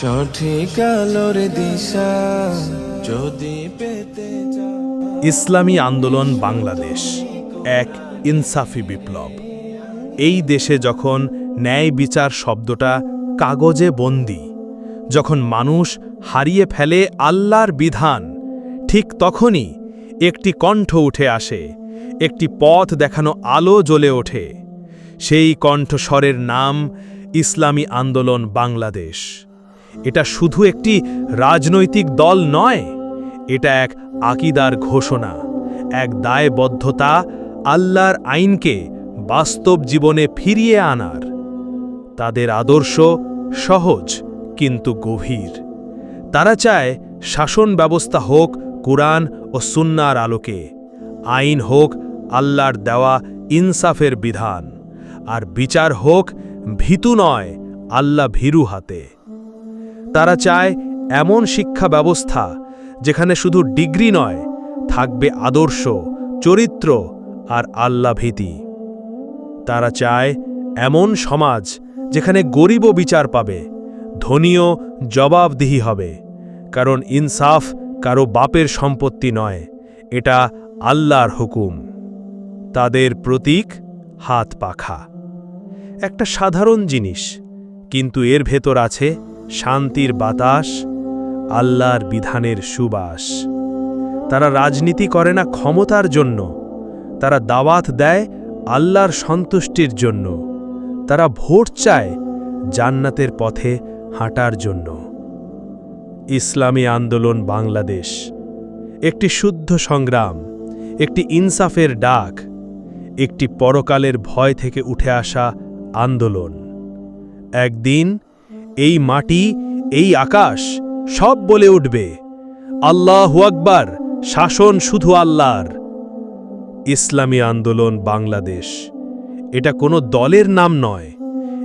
সঠিক আলোর দিশা যদি পেতে ইসলামী আন্দোলন বাংলাদেশ, এক ইনসাফি বিপ্লব। এই দেশে যখন ন্যায় বিচার শব্দটা কাগজে বন্দি, যখন মানুষ হারিয়ে ফেলে আল্লাহর বিধান, ঠিক তখনই একটি কণ্ঠ উঠে আসে, একটি পথ দেখানো আলো জ্বলে ওঠে। সেই কণ্ঠস্বরের নাম ইসলামী আন্দোলন বাংলাদেশ। এটা শুধু একটি রাজনৈতিক দল নয়, এটা এক আকিদার ঘোষণা, এক দায়বদ্ধতা আল্লাহর আইনকে বাস্তব জীবনে ফিরিয়ে আনার। তাদের আদর্শ সহজ কিন্তু গভীর। তারা চায় শাসন ব্যবস্থা হোক কোরআন ও সুন্নার আলোকে, আইন হোক আল্লাহর দেওয়া ইনসাফের বিধান, আর বিচার হোক ভীতু নয় আল্লাহ ভীরু হাতে। তারা চায় এমন শিক্ষা ব্যবস্থা যেখানে শুধু ডিগ্রি নয়, থাকবে আদর্শ, চরিত্র আর আল্লাভীতি। তারা চায় এমন সমাজ যেখানে গরিবও বিচার পাবে, ধনীও জবাবদিহি হবে, কারণ ইনসাফ কারও বাপের সম্পত্তি নয়, এটা আল্লাহর হুকুম। তাদের প্রতীক হাত পাখা। একটা সাধারণ জিনিস, কিন্তু এর ভেতর আছে শান্তির বাতাস, আল্লাহর বিধানের সুবাস। তারা রাজনীতি করে না ক্ষমতার জন্য। তারা দাওয়াত দেয় আল্লাহর সন্তুষ্টির জন্য। তারা ভোট চায় জান্নাতের পথে হাঁটার জন্য। ইসলামী আন্দোলন বাংলাদেশ। একটি শুদ্ধ সংগ্রাম, একটি ইনসাফের ডাক, একটি পরকালের ভয় থেকে উঠে আসা আন্দোলন। একদিন এই মাটি, এই আকাশ, সব বলে উঠবে। আল্লাহ আকবার, শাসন শুধু আল্লাহর। ইসলামী আন্দোলন বাংলাদেশ। এটা কোনো দলের নাম নয়।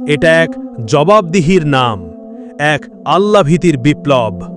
এটা এক জবাবদিহির নাম, এক আল্লাভীতির বিপ্লব।